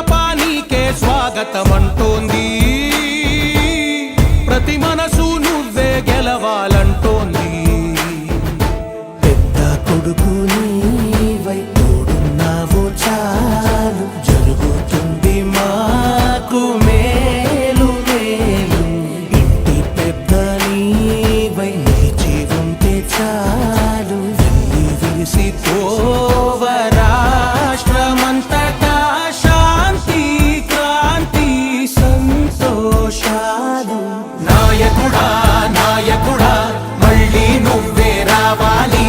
మనపా స్వాగతమంటోంది. ప్రతి మనసు నువ్వే గెలవాలంటోంది. Mali.